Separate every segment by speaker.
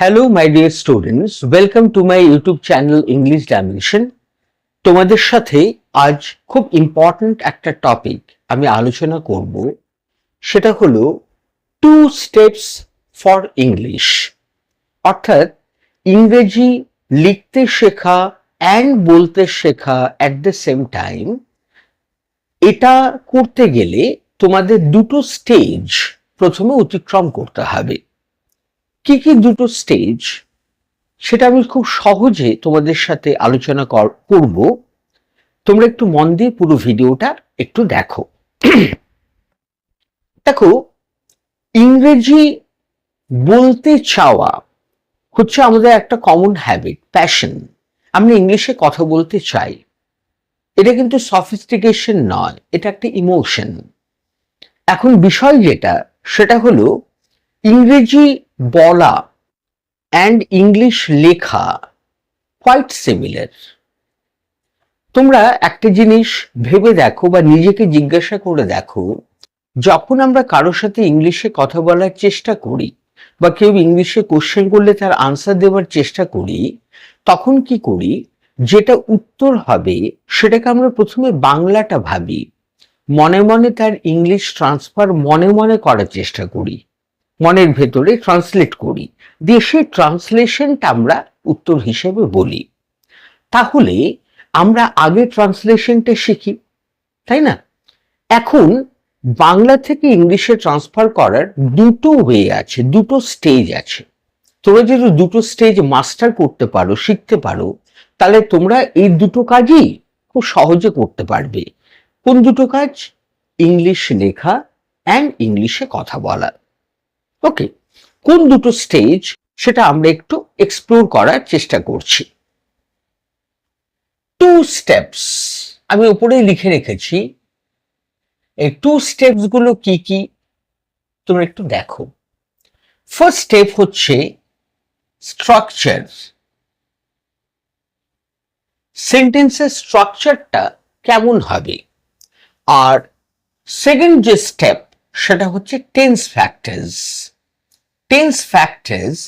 Speaker 1: Hello my dear students welcome to my YouTube channel English dimension তোমাদের সাথে আজ খুব ইম্পর্ট্যান্ট একটা টপিক আমি আলোচনা করব। সেটা হলো টু স্টেপস ফর ইংলিশ অর্থাৎ ইংরেজি লিখতে শেখা অ্যান্ড বলতে শেখা অ্যাট দ্য সেম টাইম এটা করতে গেলে তোমাদের দুটো স্টেজ প্রথমে অতিক্রম করতে হবে। কি কি দুটো স্টেজ সেটা আমি খুব সহজে তোমাদের সাথে আলোচনা কর- করব। তোমরা একটু মন দিয়ে পুরো ভিডিওটা একটু দেখো। দেখো, ইংরেজি বলতে চাওয়া হচ্ছে আমাদের একটা কমন হ্যাবিট প্যাশন আমরা ইংলিশে কথা বলতে চাই। এটা কিন্তু সফিস্টিকেশন নয়, এটা একটা ইমোশন এখন বিষয় যেটা, সেটা হলো ইংরেজি বলা অ্যান্ড ইংলিশ লেখা কোয়াইট সিমিলার তোমরা একটা জিনিস ভেবে দেখো বা নিজেকে জিজ্ঞাসা করে দেখো, যখন আমরা কারোর সাথে ইংলিশে কথা বলার চেষ্টা করি বা কেউ ইংলিশে কোশ্চেন করলে তার আনসার দেওয়ার চেষ্টা করি, তখন কি করি? যেটা উত্তর হবে সেটাকে আমরা প্রথমে বাংলাটা ভাবি। মনে মনে তার ইংলিশ ট্রান্সফার মনে মনে করার চেষ্টা করি। মনের ভেতরে ট্রান্সলেট করি। দিয়ে সেই ট্রান্সলেশনটা আমরা উত্তর হিসেবে বলি। তাহলে আমরা আগে ট্রান্সলেশনটা শিখি, তাই না? এখন বাংলা থেকে ইংলিশে ট্রান্সফার করার দুটো ওয়ে আছে, দুটো স্টেজ আছে। তোমরা যদি দুটো স্টেজ মাস্টার করতে পারো, শিখতে পারো, তাহলে তোমরা এই দুটো কাজই খুব সহজে করতে পারবে। কোন দুটো কাজ? ইংলিশ লেখা অ্যান্ড ইংলিশে কথা বলা। ওকে কোন দুটো স্টেজ সেটা আমরা একটু এক্সপ্লোর করার চেষ্টা করছি? টু স্টেপস আমি উপরেই লিখে রেখেছি। এই টু স্টেপসগুলো কি কি? তোমরা একটু দেখো। ফার্স্ট স্টেপ হচ্ছে স্ট্রাকচার সেন্টেন্সের স্ট্রাকচারটা কেমন হবে? আর সেকেন্ড যে স্টেপ সেটা হচ্ছে টেন্স ফ্যাক্টরস টেন্স ফ্যাক্টরস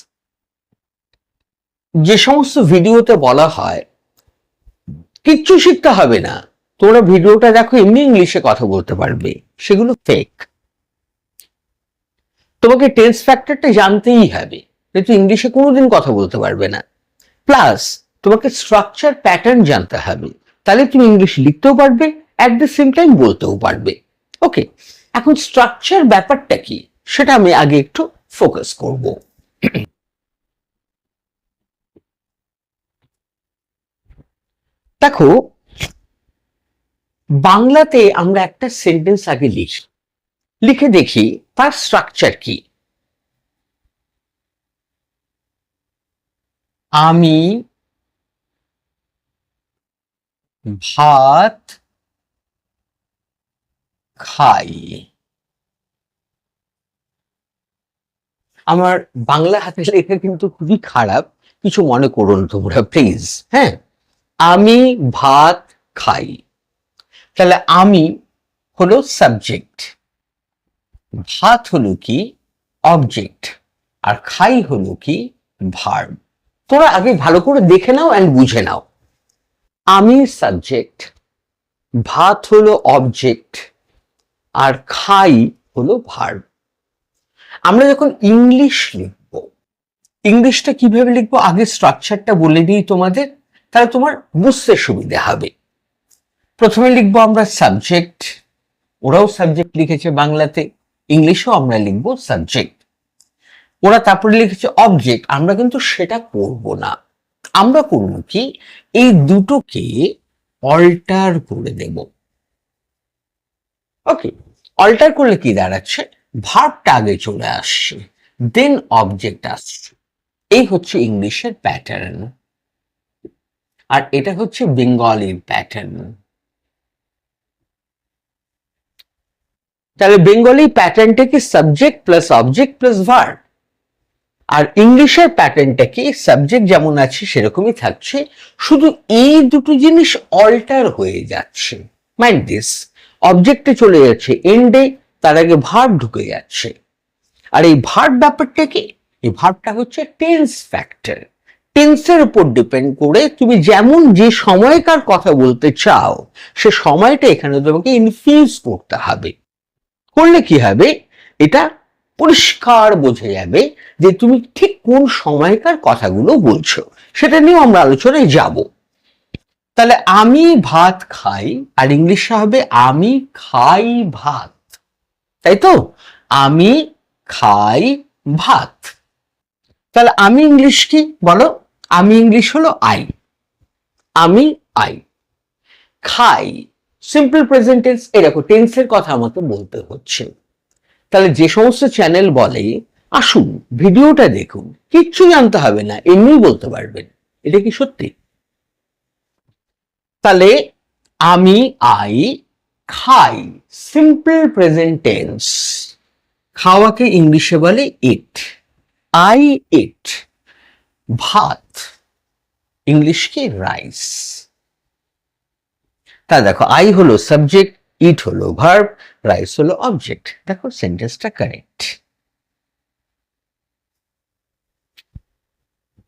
Speaker 1: যে সমস্ত ভিডিওতে বলা হয়, কিচ্ছু শিখতে হবে না। তোমরা ভিডিওটা দেখো, এমনি ইংলিশে কথা বলতে পারবে। সেগুলো ফেক তোমাকে টেন্স ফ্যাক্টরটা জানতেই হবে কিন্তু ইংলিশে কোনোদিন কথা বলতে পারবে না। প্লাস তোমাকে স্ট্রাকচার প্যাটার্ন জানতে হবে। তাহলে তুমি ইংলিশ লিখতেও পারবে অ্যাট দ্য সেম টাইম বলতেও পারবে। ওকে এখন স্ট্রাকচার ব্যাপারটা কি? সেটা আমি আগে একটু ফোকাস করব। দেখো, বাংলাতে আমরা একটা সেন্টেন্স আগে লিখি। লিখে দেখি, তার স্ট্রাকচার কি? আমি ভাত খাই। আমার বাংলা হাতে লেখা কিন্তু খুবই খারাপ। কিছু মনে করুন তোমরা প্লিজ হ্যাঁ? আমি ভাত খাই। তাহলে আমি হলো সাবজেক্ট ভাত হলো কি? অবজেক্ট আর খাই হলো কি? ভার্ব তোরা আগে ভালো করে দেখে নাও অ্যান্ড বুঝে নাও। আমি সাবজেক্ট ভাত হলো অবজেক্ট আর খাই হলো ভার্ব আমরা যখন ইংলিশ লিখব ইংলিশটা কীভাবে লিখব? আগে স্ট্রাকচারটা বলে দিই তোমাদের, তাহলে তোমার বুঝতে সুবিধা হবে। প্রথমে লিখব আমরা সাবজেক্ট ওরাও সাবজেক্ট লিখেছে বাংলাতে ইংলিশেও আমরা লিখব সাবজেক্ট ওরা তারপরে লিখেছে অবজেক্ট আমরা কিন্তু সেটা করব না। আমরা করব কি? এই দুটোকে অল্টার করে দেব। ওকে অল্টার করলে কি দাঁড়াচ্ছে? ভার্বটা আগে চলে আসছে দেন অবজেক্ট আসছে। এই হচ্ছে ইংলিশের প্যাটার্ন আর এটা হচ্ছে বেঙ্গলির প্যাটার্ন তাহলে বেঙ্গলি প্যাটার্নটা কি subject plus object plus verb আর ইংলিশের প্যাটার্নটা কি সাবজেক্ট যেমন আছে সেরকমই থাকছে, শুধু এই দুটো জিনিস অল্টার হয়ে যাচ্ছে। মাইন্ড দিস অবজেক্টে চলে যাচ্ছে এন্ডে তার আগে ভার্ব ঢুকে যাচ্ছে। আর এই ভার্ব ব্যাপারটা কি? এই ভার্বটা হচ্ছে টেন্স ফ্যাক্টর টেন্সের উপর ডিপেন্ড করে তুমি যেমন যে সময়কার কথা বলতে চাও, সে সময়টা এখানে তোমাকে ইনফিউজ করতে হবে। করলে কি হবে? এটা পরিষ্কার বোঝা যাবে যে তুমি ঠিক কোন সময়কার কথাগুলো বলছো। সেটা নিয়েও আমরা আলোচনায় যাব। তাহলে আমি ভাত খাই, আর ইংলিশে হবে আমি খাই ভাত। তাই তো আমি খাই ভাত। তাহলে আমি ইংলিশ কি? বলো, আমি ইংলিশ হলো আই। আমি আই। খাই। সিম্পল প্রেজেন্ট টেন্স এরকম টেন্সের কথা আমাকে বলতে হচ্ছে। তাহলে যে সমস্ত চ্যানেল বলে, আসুন, ভিডিওটা দেখুন। কিচ্ছু জানতে হবে না এমনি বলতে পারবেন। এটা কি সত্যি? তাহলে আমি আই খাই সিম্পল প্রেজেন্ট টেন্স খাওয়াকে ইংলিশে বলে ইট আই ইট ভাত ইংলিশ কি রাইস তা দেখো আই হলো সাবজেক্ট ইট হলো ভার্ব রাইস হলো অবজেক্ট দেখো সেন্টেন্সটা কারেক্ট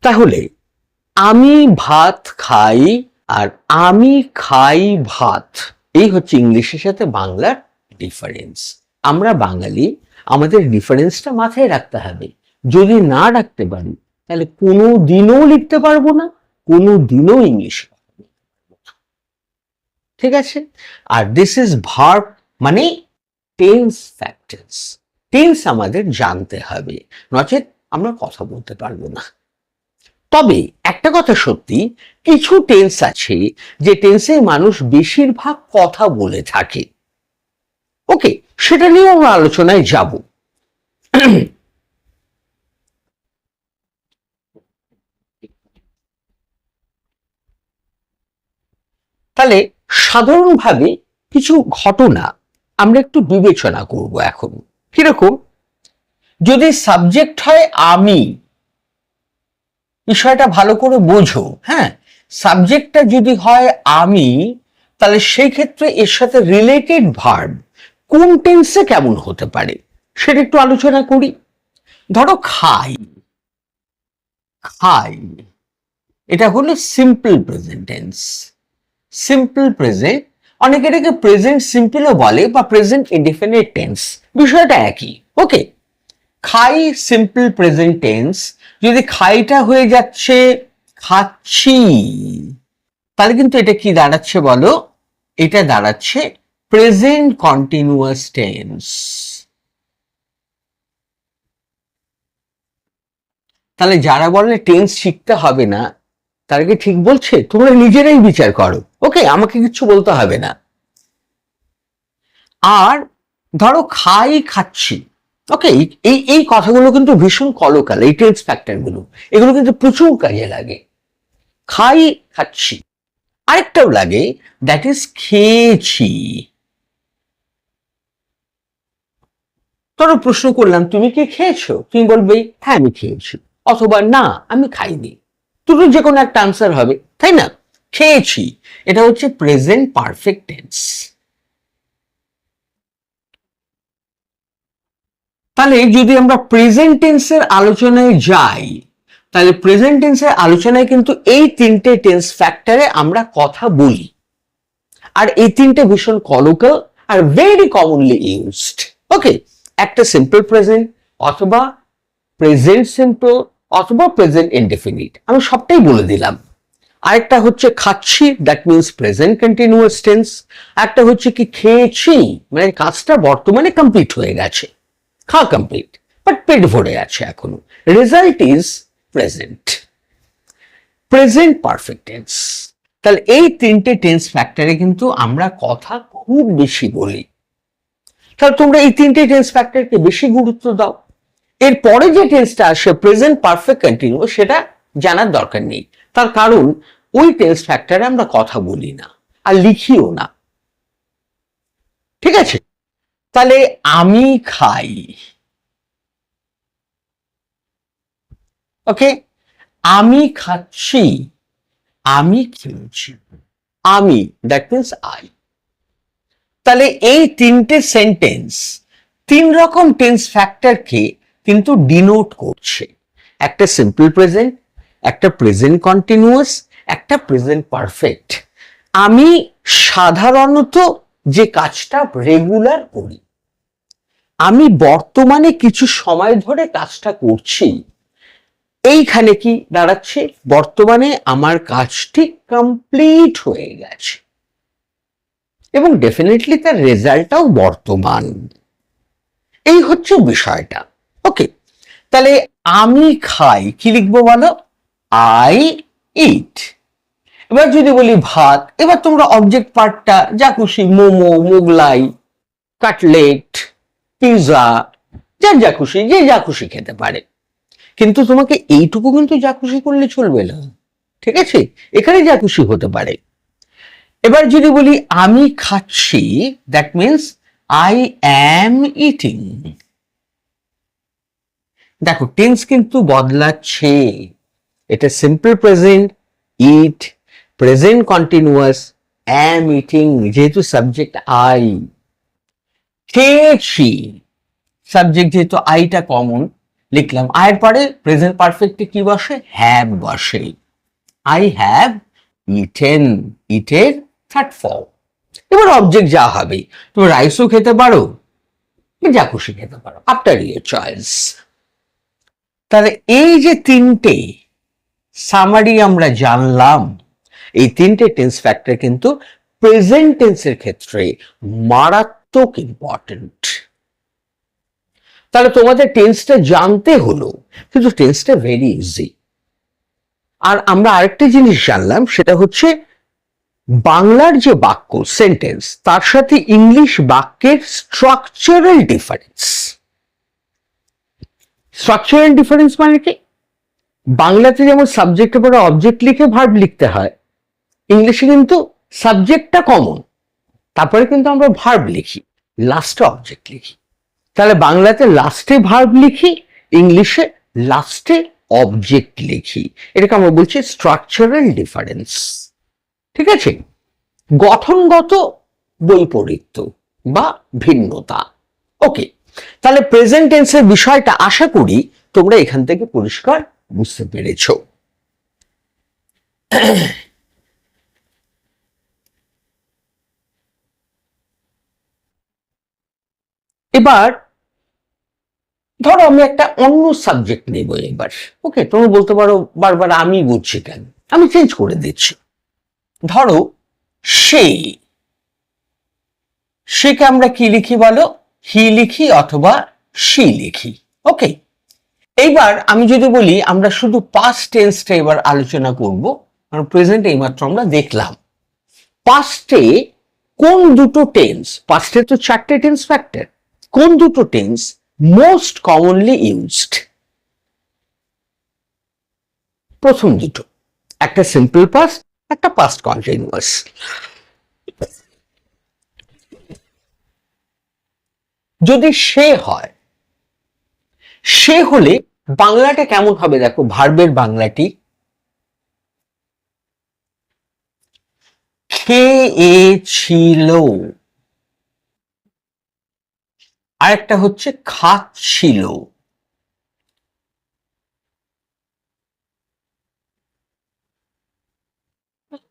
Speaker 1: তাহলে, আমি ভাত খাই আর আমি খাই ভাত। এই হচ্ছে ইংলিশের সাথে বাংলার ডিফারেন্স আমরা বাঙালি, আমাদের ডিফারেন্সটা মাথায় রাখতে হবে। যদি না রাখতে পারি, তাহলে কোনো দিনও লিখতে পারব না, কোনো দিনও ইংলিশ ঠিক আছে? আর দিস ইজ ভার্ব মানে টেন্স ফ্যাক্টরস টেন্স আমাদের জানতে হবে, নচেত আমরা কথা বলতে পারব না। তবে একটা কথা সত্যি, কিছু টেন্স আছে যে টেন্সে মানুষ বেশিরভাগ কথা বলে থাকে। ওকে সেটা নিয়েও আমরা আলোচনায় যাব। তাহলে সাধারণভাবে কিছু ঘটনা আমরা একটু বিবেচনা করব এখন। কীরকম? যদি সাবজেক্ট হয় আমি বিষয়টা ভালো করে বোঝো। হ্যাঁ? সাবজেক্টটা যদি হয় আমি, তাহলে সেই ক্ষেত্রে এর সাথে রিলেটেড ভার্ব কোন টেন্সে কেমন হতে পারে, সেটা একটু আলোচনা করি। ধরো খাই। খাই। এটা হলো simple present tense simple present অনেকে এটাকে প্রেজেন্ট সিম্পলও বলে বা প্রেজেন্ট ইনডিফিনিট টেন্স বিষয়টা একই ওকে খাই সিম্পল প্রেজেন্ট টেন্স যদি খাইটা হয়ে যাচ্ছে, খাচ্ছি। তাহলে কিন্তু এটা কি দাঁড়াচ্ছে বলো? এটা দাঁড়াচ্ছে প্রেজেন্ট কন্টিনিউয়াস টেন্স তাহলে যারা বলে টেন্স শিখতে হবে না, তারা কি ঠিক বলছে? তোমরা নিজেরাই বিচার করো। ওকে আমাকে কিছু বলতে হবে না। আর ধরো খাই খাচ্ছি। ওকে এই এই কথাগুলো কিন্তু ভীষণ কলকাল এই টেন্স ফ্যাক্টরগুলো এগুলো কিন্তু প্রচুর কাজে লাগে। খাই খাচ্ছি। আরেকটাও লাগে দ্যাট ইজ খেয়েছি। ধরো প্রশ্ন করলাম, তুমি কি খেয়েছো? তুমি বলবে হ্যাঁ আমি খেয়েছি। অথবা, না, আমি খাইনি। দুটো যে কোনো একটা আনসার হবে, তাই না? খেয়েছি। এটা হচ্ছে প্রেজেন্ট পারফেক্ট টেন্স তাহলে যদি আমরা প্রেজেন্ট টেন্সের আলোচনায় যাই, তাহলে প্রেজেন্ট টেন্সের আলোচনায় কিন্তু এই তিনটে টেন্স ফ্যাক্টরে আমরা কথা বলি। আর এই তিনটে ভীষণ কলোকাল আর ভেরি কমনলি ইউজড ওকে একটা সিম্পল প্রেজেন্ট অথবা প্রেজেন্ট সিম্পল অথবা প্রেজেন্ট ইনডেফিনিট আমি সবটাই বলে দিলাম। আরেকটা হচ্ছে খাচ্ছি that means present continuous tense একটা হচ্ছে কি খেয়েছি মানে কাজটা বর্তমানে কমপ্লিট হয়ে গেছে। খাওয়া কমপ্লিট বাট পেট ভরে আছে এখনও। Result is present present perfect tense তাহলে এই তিনটে টেন্স ফ্যাক্টরে কিন্তু আমরা কথা খুব বেশি বলি। তাহলে তোমরা এই তিনটে টেন্স ফ্যাক্টরকে বেশি গুরুত্ব দাও। এরপরে যে টেন্সটা আসে প্রেজেন্ট পারফেক্ট কন্টিনিউ সেটা জানার দরকার নেই। তার কারণ, ওই টেন্স ফ্যাক্টরে আমরা কথা বলি না, আর লিখিও না। ঠিক আছে? তাহলে আমি খাই। ওকে আমি খাচ্ছি, আমি খেয়েছি আমি দ্যাট মিনস আই তাহলে এই তিনটে সেন্টেন্স তিন রকম টেন্স ফ্যাক্টরকে কিন্তু ডিনোট করছে। একটা সিম্পল প্রেজেন্ট একটা প্রেজেন্ট কন্টিনিউয়াস একটা প্রেজেন্ট পারফেক্ট আমি সাধারণত যে কাজটা রেগুলার করি। আমি বর্তমানে কিছু সময় ধরে কাজটা করছি। এইখানে কি দাঁড়াচ্ছে? বর্তমানে আমার কাজটি কমপ্লিট হয়ে গেছে। এবং ডেফিনেটলি তার রেজাল্টটাও বর্তমান। এই হচ্ছে বিষয়টা। ওকে তাহলে আমি খাই, কি লিখব বলো? আই ইট এবার যদি বলি ভাত, এবার তোমরা অবজেক্ট পার্টটা যা খুশি, মোমো, মোগলাই কাটলেট পিৎজা যার যা খুশি, যে যা খুশি খেতে পারে। কিন্তু তোমাকে এইটুকু কিন্তু যা খুশি করলে চলবে না, ঠিক আছে? এখানে যা খুশি হতে পারে। এবার যদি বলি আমি খাচ্ছি that means I am eating দেখো টেন্স কিন্তু বদলাচ্ছে। এটা simple present it present continuous am eating যেহেতু সাবজেক্ট আই খেয়েছি সাবজেক্ট যেহেতু আইটা কমন লিখলাম. আয়ের পরে প্রেজেন্ট পারফেক্টে কি বসে? হ্যাভ বসে। আই হ্যাভ ইটেন ইটের থার্ড ফর্ম এবার অবজেক্ট যা হবে, তুমি রাইসও খেতে পারো যা খুশি খেতে পারো আফটার ইউর চয়েস তাহলে এই যে তিনটে সামারি আমরা জানলাম এই তিনটে টেন্স ফ্যাক্টর কিন্তু প্রেজেন্ট টেন্সের ক্ষেত্রে মারাত্মক ইম্পর্টেন্ট তাহলে তোমাদের টেন্সটা জানতে হলো, কিন্তু টেন্সটা ভেরি ইজি আর আমরা আরেকটা জিনিস জানলাম, সেটা হচ্ছে বাংলার যে বাক্য সেন্টেন্স তার সাথে ইংলিশ বাক্যের স্ট্রাকচারাল ডিফারেন্স স্ট্রাকচারাল ডিফারেন্স মানে কি? বাংলাতে যেমন সাবজেক্টের পরে অবজেক্ট লিখে ভার্ব লিখতে হয় ইংলিশে কিন্তু সাবজেক্টটা কমন তারপরে কিন্তু আমরা ভার্ব লিখি লাস্টে অবজেক্ট লিখি। তাহলে বাংলাতে লাস্টে ভার্ব লিখি ইংলিশে লাস্টে অবজেক্ট লিখি। এটাকে আমরা বলছি স্ট্রাকচারাল ডিফারেন্স ঠিক আছে? গঠনগত বৈপরীত্য বা ভিন্নতা। ওকে তাহলে প্রেজেন্ট টেন্সের বিষয়টা আশা করি তোমরা এখান থেকে পরিষ্কার বুঝতে পেরেছ। এবার, ধরো আমি একটা অন্য সাবজেক্ট নেব এবার। ওকে তুমি বলতে পারো বারবার আমি বুঝছি কেন? আমি চেঞ্জ করে দিচ্ছি। ধরো, সে, সেকে আমরা কি লিখি বলো? হি লিখি অথবা সি লিখি। ওকে এইবার আমি যদি বলি, আমরা শুধু পাস্ট টেন্সটা এবার আলোচনা করব, কারণ প্রেজেন্ট এইমাত্র আমরা দেখলাম। পাস্টে কোন দুটো টেন্স পাস্টে তো চারটে টেন্স ফ্যাক্টর কোন দুটো টেন্স মোস্ট কমনলি ইউজড? প্রথম দুটো, একটা সিম্পল পাস্ট একটা পাস্ট কন্টিনিউয়াস যদি সে হয়, সে হলে বাংলাটা কেমন হবে দেখো, ভার্বের বাংলাটি। খেয়েছিল আরেকটা হচ্ছে খাচ্ছিল।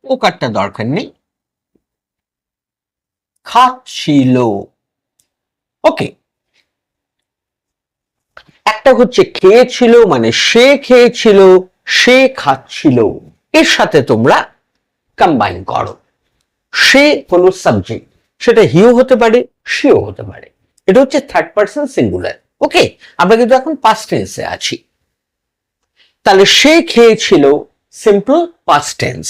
Speaker 1: ও কারটা দরকার নেই। খাচ্ছিল। ওকে। একটা হচ্ছে খেয়েছিল মানে সে খেয়েছিল, সে খাচ্ছিল। এর সাথে তোমরা কম্বাইন করো। সে হলো সাবজেক্ট সেটা হিও হতে পারে সেও হতে পারে। এটা হচ্ছে থার্ড পার্সন সিঙ্গুলার ওকে আমরা কিন্তু এখন পাস্ট টেন্সে আছি। তাহলে সে খেয়েছিল সিম্পল পাস্ট টেন্স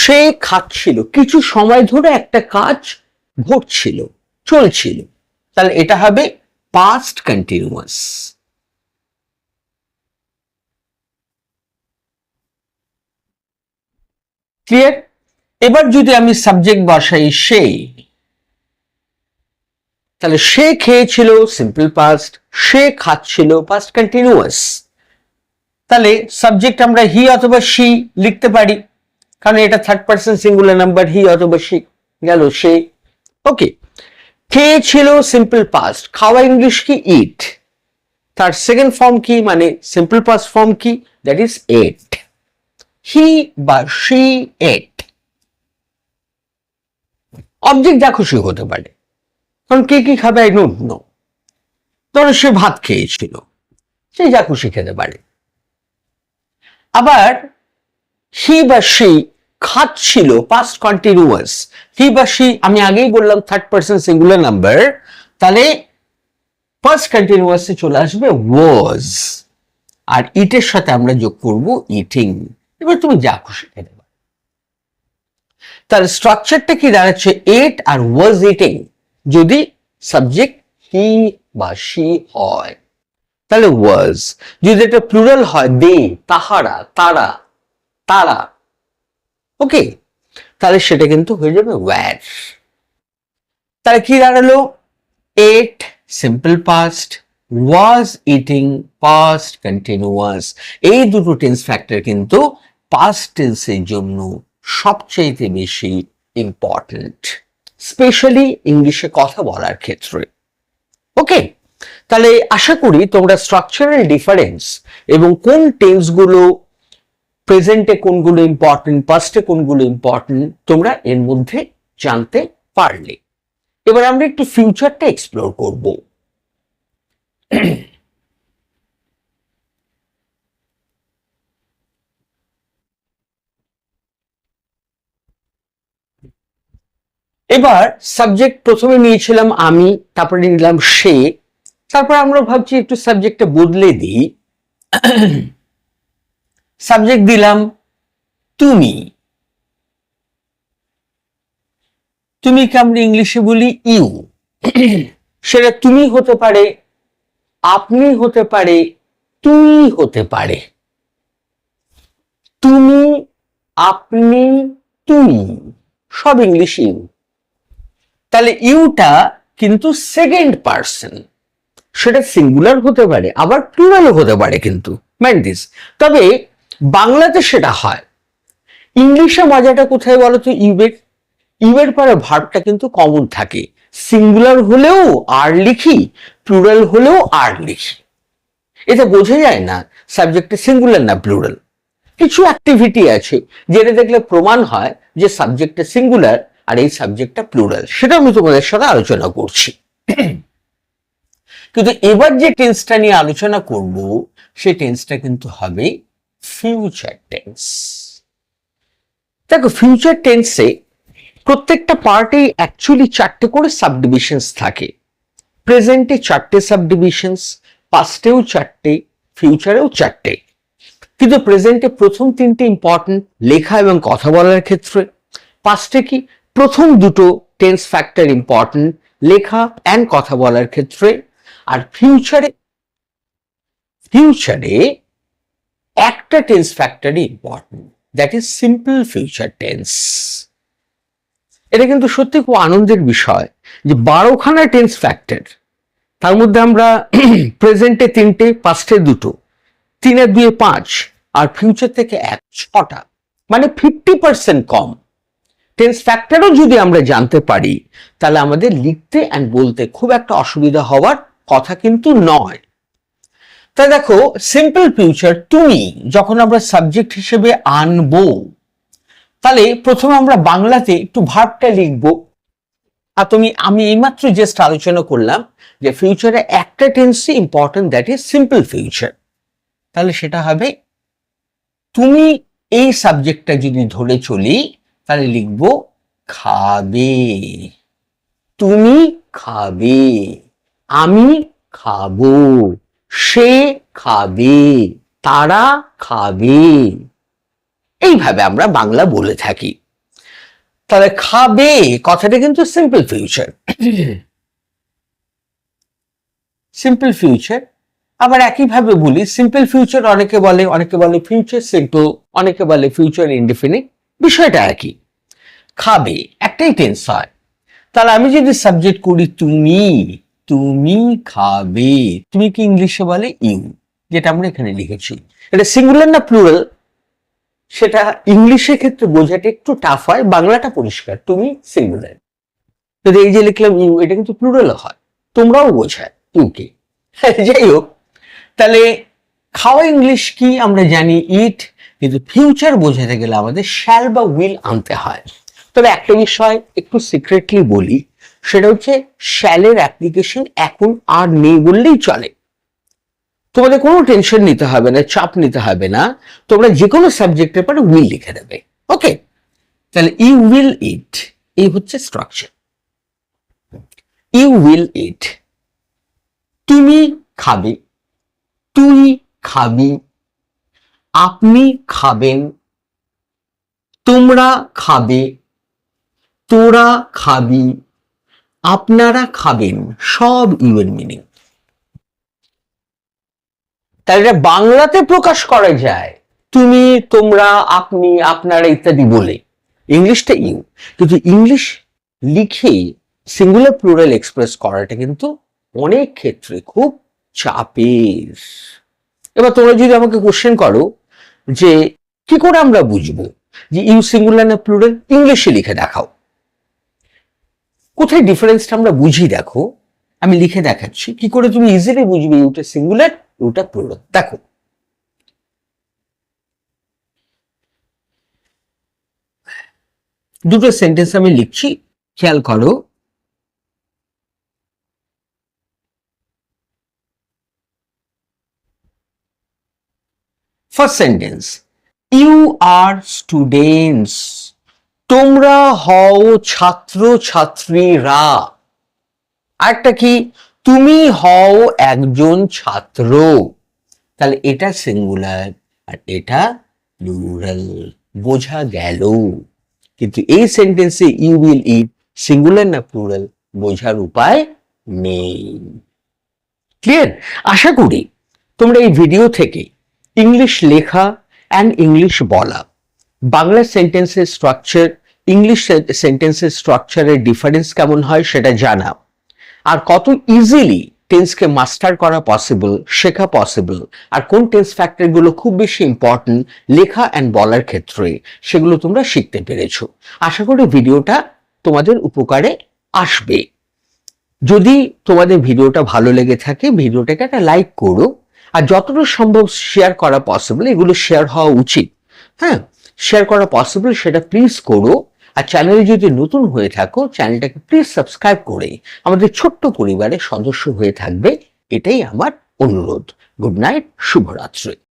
Speaker 1: সে খাচ্ছিল, কিছু সময় ধরে একটা কাজ ঘটছিল, চলছিল। তাহলে এটা হবে পাস্ট কন্টিনিউয়াস ক্লিয়ার এবার যদি আমি সাবজেক্ট বসাই সে, তাহলে সে খেয়েছিল সিম্পল পাস্ট সে খাচ্ছিল পাস্ট কন্টিনিউয়াস তাহলে সাবজেক্ট আমরা হি অথবা সি লিখতে পারি, কারণ এটা third person singular number he অথবা সি গেল সে। ওকে খেয়ে ছিল সিম্পল পাস্ট খাওয়া ইংলিশ কি? ইট তার সেকেন্ড ফর্ম কি? মানে সিম্পল পাস্ট ফর্ম কি? দ্যাট ইজ এট হি বা শি এট অবজেক্ট যা খুশি হতে পারে। কারণ কে কি খাবে? আই ডোন্ট নো ধরো সে ভাত খেয়েছিল। সে যা খুশি খেতে পারে। আবার হি বা সি খাচ্ছিল পাস্ট কন্টিনিউয়াস হি বা সি আমি আগেই বললাম থার্ড পার্সন সিঙ্গুলার নাম্বার তাহলে ফার্স্ট কন্টিনিউয়াসে চলে আসবে ওয়াজ আর ইটের সাথে আমরা যোগ করব ইটিং এবার তুমি যা খুশি খেতে তাহলে স্ট্রাকচারটা কি দাঁড়াচ্ছে এট আর ওয়াজ ইটিং যদি সাবজেক্ট হি বা সি হয়, তাহলে ওয়াজ যদি এটা প্লুরাল হয় দে তাহারা, তারা তারা। ওকে তাহলে সেটা কিন্তু হয়ে যাবে ওয়ার তাহলে কি দাঁড়াল? Ate simple past was eating past continuous এই দুটো টেন্স ফ্যাক্টর কিন্তু পাস্ট টেন্সের জন্য সবচাইতে বেশি ইম্পর্ট্যান্ট স্পেশালি ইংলিশে কথা বলার ক্ষেত্রে। ওকে তাহলে আশা করি তোমরা স্ট্রাকচারাল ডিফারেন্স এবং কোন টেন্সগুলো প্রেজেন্টে কোনগুলো ইম্পর্টেন্ট পাস্টে কোনগুলো ইম্পর্টেন্ট তোমরা এর মধ্যে জানতে পারলে। এবার আমরা একটু ফিউচারটা এক্সপ্লোর করব। এবার সাবজেক্ট প্রথমে নিয়েছিলাম আমি, তারপরে নিলাম সে, তারপর আমরা ভাবছি একটু সাবজেক্টটা বদলে দিই। সাবজেক্ট দিলাম তুমি। তুমি কে আমরা ইংলিশে বলি ইউ সেটা তুমি হতে পারে, আপনি হতে পারে তুই হতে পারে। তুমি, আপনি তুই সব ইংলিশ ইউ তাহলে ইউটা কিন্তু সেকেন্ড পার্সন সেটা সিঙ্গুলার হতে পারে, আবার প্লুরালও হতে পারে কিন্তু মাইন্ড দিস তবে বাংলাতে সেটা হয়। ইংলিশে মজাটা কোথায় বলো তো ইউবের? ইউবের পরে ভার্বটা কিন্তু কমন থাকে। সিঙ্গুলার হলেও আর লিখি প্লুরাল হলেও আর লিখি। এটা বোঝা যায় না সাবজেক্টে সিঙ্গুলার না প্লুরাল কিছু অ্যাক্টিভিটি আছে, যেটা দেখলে প্রমাণ হয় যে সাবজেক্টটা সিঙ্গুলার আর এই সাবজেক্টটা প্লুরাল সেটা আমি তোমাদের সাথে আলোচনা করছি। কিন্তু এবার যে টেন্সটা নিয়ে আলোচনা করব, সেই টেন্সটা কিন্তু হবে ফিউচার টেন্স দেখো ফিউচার টেন্সে প্রত্যেকটা পার্টেই অ্যাকচুয়ালি চারটে করে সাবডিভিশনস থাকে। প্রেজেন্টে চারটে সাবডিভিশনস পাস্টেও চারটে ফিউচারেও চারটে। কিন্তু প্রেজেন্টে প্রথম তিনটে ইম্পর্টেন্ট লেখা এবং কথা বলার ক্ষেত্রে পাস্টে কি? প্রথম দুটো টেন্স ফ্যাক্টর ইম্পর্টেন্ট লেখা অ্যান্ড কথা বলার ক্ষেত্রে, আর ফিউচারে ফিউচারে একটা tense ফ্যাক্টরই important that is simple future tense এটা কিন্তু সত্যি খুব আনন্দের বিষয় যে বারোখানা টেন্স ফ্যাক্টর তার মধ্যে আমরা প্রেজেন্টে তিনটে পাস্টে দুটো তিনে দুয়ে পাঁচ, আর ফিউচার থেকে এক, ছটা মানে ফিফটি পার্সেন্ট কম। টেন্স ফ্যাক্টরও যদি আমরা জানতে পারি, তাহলে আমাদের লিখতে অ্যান্ড বলতে খুব একটা অসুবিধা হওয়ার কথা কিন্তু নয়। তাই দেখো সিম্পল ফিউচার তুমি যখন আমরা সাবজেক্ট হিসেবে আনব, তাহলে প্রথমে আমরা বাংলাতে একটু ভাবটা লিখব। আর তুমি, আমি এইমাত্র জাস্ট আলোচনা করলাম যে ফিউচারে একটা টেন্সই important that is simple future তাহলে সেটা হবে, তুমি এই সাবজেক্টটা যদি ধরে চলি তাহলে লিখব, খাবে। তুমি খাবে, আমি খাব, সে খাবে, তারা খাবে। এইভাবে আমরা বাংলা বলে থাকি। তাহলে খাবে কথাটা কিন্তু সিম্পল ফিউচার সিম্পল ফিউচার আবার একইভাবে বলি সিম্পল ফিউচার অনেকে বলে অনেকে বলে ফিউচার সিম্পল অনেকে বলে ফিউচার ইনডিফিনিট বিষয়টা একই। খাবে, একটাই টেন্স হয় তাহলে আমি যদি সাবজেক্ট করি তুমি তুমি খাবে। তুমি কি ইংলিশে বলে ইউ যেটা আমরা এখানে লিখেছি। এটা সিঙ্গুলার না প্লুরাল সেটা ইংলিশের ক্ষেত্রে বোঝাটা একটু টাফ হয়, বাংলাটা পরিষ্কার, তুমি সিঙ্গুলার যদি এই যে লিখলাম ইউ এটা কিন্তু প্লুরাল হয়। তোমরাও বোঝায় ইউকে যাই হোক। তাহলে খাওয়া ইংলিশ কি আমরা জানি ইট কিন্তু ফিউচার বোঝাতে গেলে আমাদের শ্যাল বা উইল আনতে হয়। তবে একটা বিষয় একটু সিক্রেটলি বলি, সেটা হচ্ছে শ্যালের অ্যাপ্লিকেশন এখন আর নেই বললেই চলে। তোমাদের কোনো টেনশন নিতে হবে না, চাপ নিতে হবে না, তোমরা যে কোনো সাবজেক্টের পরে উইল লিখে দেবে ওকে তাহলে ইউ উইল ইট এই হচ্ছে স্ট্রাকচার ইউ উইল ইট তুমি খাবে, তুই খাবি, আপনি খাবেন, তোমরা খাবে তোরা খাবি, আপনারা খাবেন, সব ইউএর মিনিং তাহলে এটা বাংলাতে প্রকাশ করা যায়, তুমি, তোমরা, আপনি, আপনারা ইত্যাদি বলে। ইংলিশটা ইউ, কিন্তু ইংলিশ লিখে সিঙ্গুলার প্লুরাল এক্সপ্রেস করাটা কিন্তু অনেক ক্ষেত্রে খুব চাপের। এবার তোমরা যদি আমাকে কোশ্চেন করো যে, কি করে আমরা বুঝব যে ইউ সিঙ্গুলার না প্লুরাল ইংলিশে লিখে দেখাও। কোথায় ডিফারেন্সটা আমরা বুঝি দেখো, আমি লিখে দেখাচ্ছি। কি করে তুমি ইজিলি বুঝবে? ইউটা সিঙ্গুলার ইউটা প্লুরাল দেখো। দুটো সেন্টেন্স আমি লিখছি, খেয়াল করো। First sentence you are students তোমরা হও ছাত্র ছাত্রীরা আরেকটা কি? তুমি হও একজন ছাত্র। তাহলে এটা সিঙ্গুলার আর এটা প্লুরাল বোঝা গেল। কিন্তু এই সেন্টেন্সে ইউ উইল ইট সিঙ্গুলার না প্লুরাল বোঝার উপায় নেই। ক্লিয়ার আশা করি তোমরা এই ভিডিও থেকে ইংলিশ লেখা অ্যান্ড ইংলিশ বলা। বাংলা সেন্টেন্সের স্ট্রাকচার ইংলিশ সেন্টেন্সের স্ট্রাকচারের ডিফারেন্স কেমন হয় সেটা জানা। আর কত ইজিলি টেন্সকে মাস্টার করা পসিবল শেখা পসিবল আর কোন টেন্স ফ্যাক্টরগুলো খুব বেশি ইম্পর্টেন্ট লেখা অ্যান্ড বলার ক্ষেত্রে, সেগুলো তোমরা শিখতে পেরেছ। আশা করি ভিডিওটা তোমাদের উপকারে আসবে। যদি তোমাদের ভিডিওটা ভালো লেগে থাকে, ভিডিওটাকে একটা লাইক করো। আর যতটা সম্ভব শেয়ার করা পসিবল এগুলো শেয়ার হওয়া উচিত। হ্যাঁ শেয়ার করা পসিবল সেটা প্লিজ করো। আর চ্যানেলে যদি নতুন হয়ে থাকো চ্যানেলটাকে প্লিজ সাবস্ক্রাইব করে আমাদের ছোট্ট পরিবারের সদস্য হয়ে থাকবে। এটাই আমার অনুরোধ। গুড নাইট শুভরাত্রি।